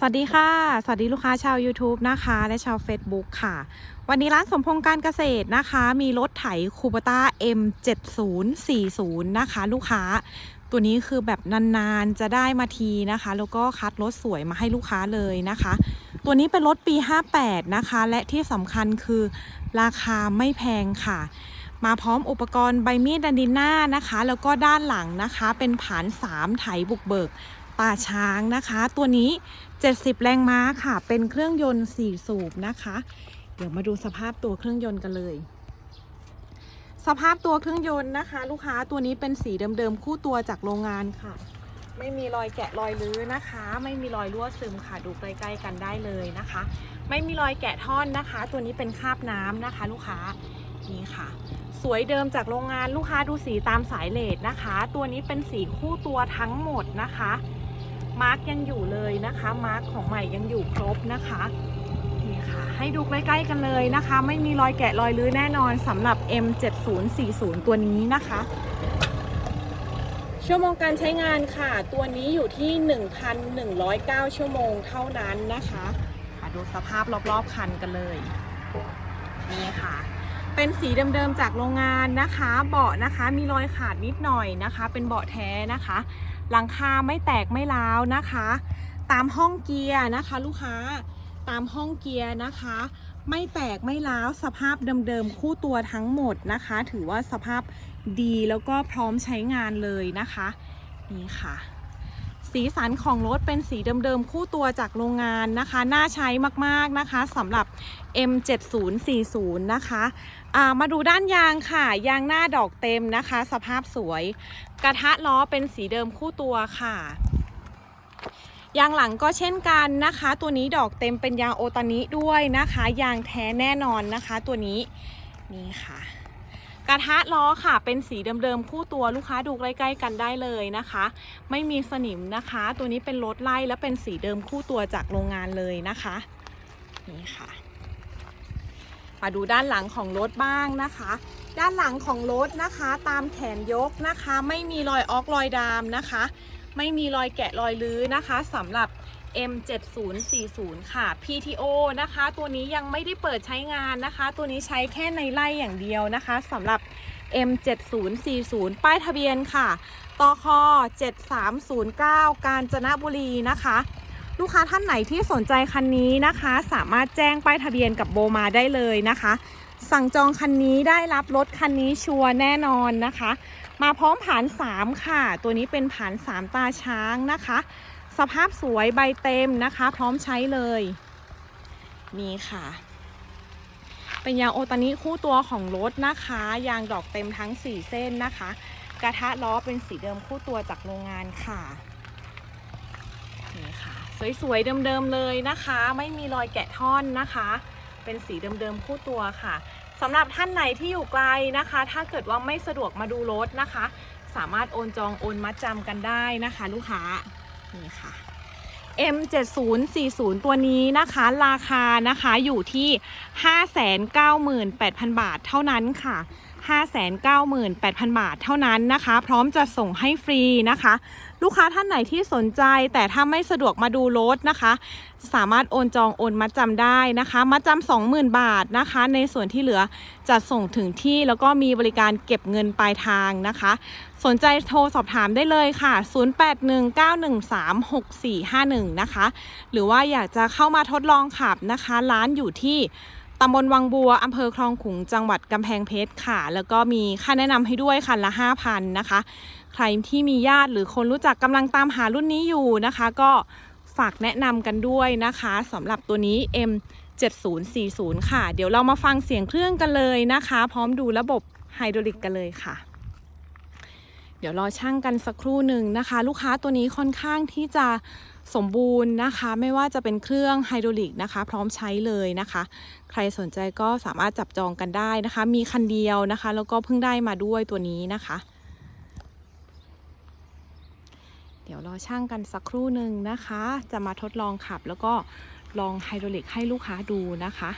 สวัสดีค่ะ สวัสดีลูกค้าชาว YouTube นะคะ และชาว Facebook ค่ะ วันนี้ร้านสมพงษ์การเกษตรนะคะ มีรถไถคูปต้า M7040 นะคะ ลูกค้าตัวนี้คือแบบนานๆจะได้มาทีนะคะ แล้วก็คัดรถสวยมาให้ลูกค้าเลยนะคะ ตัวนี้เป็นรถปี 58 นะคะ และที่สำคัญคือราคาไม่แพงค่ะ มาพร้อมอุปกรณ์ใบมีดดันดิน่านะคะ แล้วก็ด้านหลังนะคะ เป็นผาน 3 ไถบุกเบิก ตาช้างนะคะ ตัวนี้ 70 แรงม้าค่ะ เป็นเครื่องยนต์ 4 สูบนะคะ เดี๋ยวมาดูสภาพตัวเครื่องยนต์กันเลย สภาพตัวเครื่องยนต์นะคะ ลูกค้าตัวนี้เป็นสีเดิมๆคู่ตัวจากโรงงานค่ะ ไม่มีรอยแกะรอยรื้อนะคะ ไม่มีรอยรั่วซึมค่ะดูใกล้ๆกันได้เลยนะคะ ไม่มีรอยแกะท่อนนะคะ ตัวนี้เป็นคราบน้ำนะคะ ลูกค้านี่ค่ะ สวยเดิมจากโรงงานลูกค้าดูสีตามสายเลดนะคะ ตัวนี้เป็นสีคู่ตัวทั้งหมดนะคะ มาร์กยังอยู่เลยนะคะ มาร์กของใหม่ยังอยู่ครบนะคะนี่ค่ะ ให้ดูใกล้ๆกันเลยนะคะ ไม่มีรอยแกะรอยรื้อแน่นอนสำหรับ M7040 ตัวนี้นะคะ ชั่วโมงการใช้งานค่ะ ตัวนี้อยู่ที่ 1,109 ชั่วโมงเท่านั้นนะคะ ค่ะดูสภาพรอบๆคันกันเลย นี่ค่ะ เป็นสีเดิมๆจากโรงงานนะคะ เบาะนะคะมีรอยขาดนิดหน่อยนะคะ เป็นเบาะแท้นะคะ หลังคาไม่แตกไม่ร้าวนะคะ ตามห้องเกียร์นะคะ ลูกค้าตามห้องเกียร์นะคะ ไม่แตกไม่ร้าวสภาพเดิมๆคู่ตัวทั้งหมดนะคะ ถือว่าสภาพดีแล้วก็พร้อมใช้งานเลยนะคะ นี่ค่ะ สีสันของรถเป็นสีเดิมๆ คู่ตัวจากโรงงานนะคะ น่าใช้มากๆนะคะสำหรับ M7040 นะคะอ่ามาดูด้านยางค่ะ ยางหน้าดอกเต็มนะคะ สภาพสวย กระทะล้อเป็นสีเดิมคู่ตัวค่ะยางหลังก็เช่นกันนะคะ ตัวนี้ดอกเต็มเป็นยางโอตานิด้วยนะคะ ยางแท้แน่นอนนะคะ ตัวนี้นี่ค่ะ กระทะล้อค่ะ เป็นสีเดิมๆคู่ตัวลูกค้าดูใกล้ๆกันได้เลยนะคะ ไม่มีสนิมนะคะ ตัวนี้เป็นรถไล่และเป็นสีเดิมคู่ตัวจากโรงงานเลยนะคะนี่ค่ะมาดูด้านหลังของรถบ้างนะคะ ด้านหลังของรถนะคะ ตามแขนยกนะคะ ไม่มีรอยออกรอยดามนะคะ ไม่มีรอยแกะรอยลื้อนะคะสำหรับ M7040 ค่ะ PTO นะคะ ตัวนี้ยังไม่ได้เปิดใช้งานนะคะ ตัวนี้ใช้แค่ในไล่อย่างเดียวนะคะสำหรับ M7040 ป้ายทะเบียนค่ะตค7309 กาญจนบุรีนะคะ ลูกค้าท่านไหนที่สนใจคันนี้นะคะ สามารถแจ้งป้ายทะเบียนกับโบมาได้เลยนะคะ สั่งจองคันนี้ได้รับรถคันนี้ชัวร์แน่นอนนะคะ มาพร้อมผาน3ค่ะ ตัวนี้เป็นผาน3ตาช้างนะคะ สภาพสวยใบเต็มนะคะ พร้อมใช้เลย นี่ค่ะ เป็นยางโอตานิคู่ตัวของรถนะคะ ยางดอกเต็มทั้ง 4 เส้นนะคะ กระทะล้อเป็นสีเดิมคู่ตัวจากโรงงานค่ะนี่ค่ะ สวยๆเดิมๆเลยนะคะ ไม่มีรอยแกะท่อนนะคะ เป็นสีเดิมๆคู่ตัวค่ะ สำหรับท่านไหนที่อยู่ไกลนะคะ ถ้าเกิดว่าไม่สะดวกมาดูรถนะคะ สามารถโอนจองโอนมัดจำกันได้นะคะ ลูกค้านี่ค่ะ M7040 ตัวนี้นะคะ ราคานะคะอยู่ที่ 598,000 บาทเท่านั้นค่ะ 598,000 บาทเท่านั้นนะคะ พร้อมจะส่งให้ฟรีนะคะ ลูกค้าท่านไหนที่สนใจ แต่ถ้าไม่สะดวกมาดูรถนะคะ สามารถโอนจองโอนมัดจำได้นะคะมัดจำ20,000 บาทนะคะ ในส่วนที่เหลือจะส่งถึงที่แล้วก็มีบริการเก็บเงินปลายทางนะคะ สนใจโทรสอบถามได้เลยค่ะ 0819136451 นะคะ หรือว่าอยากจะเข้ามาทดลองขับนะคะ ร้านอยู่ที่ ตำบลวังบัวอำเภอคลองขุงจังหวัดกำแพงเพชรค่ะ แล้วก็มีค่าแนะนำให้ด้วยคันละ 5,000นะคะ ใครที่มีญาติหรือคนรู้จักกำลังตามหารุ่นนี้อยู่นะคะ ก็ฝากแนะนำกันด้วยนะคะสำหรับตัวนี้ M 7040 ค่ะ เดี๋ยวเรามาฟังเสียงเครื่องกันเลยนะคะ พร้อมดูระบบไฮดรอลิกกันเลยค่ะ เดี๋ยวรอช่างกันสักครู่หนึ่งนะคะ ลูกค้าตัวนี้ค่อนข้างที่จะสมบูรณ์นะคะ ไม่ว่าจะเป็นเครื่องไฮดรอลิกนะคะ พร้อมใช้เลยนะคะ ใครสนใจก็สามารถจับจองกันได้นะคะ มีคันเดียวนะคะ แล้วก็เพิ่งได้มาด้วยตัวนี้นะคะ เดี๋ยวรอช่างกันสักครู่หนึ่งนะคะ จะมาทดลองขับแล้วก็ลองไฮดรอลิกให้ลูกค้าดูนะคะ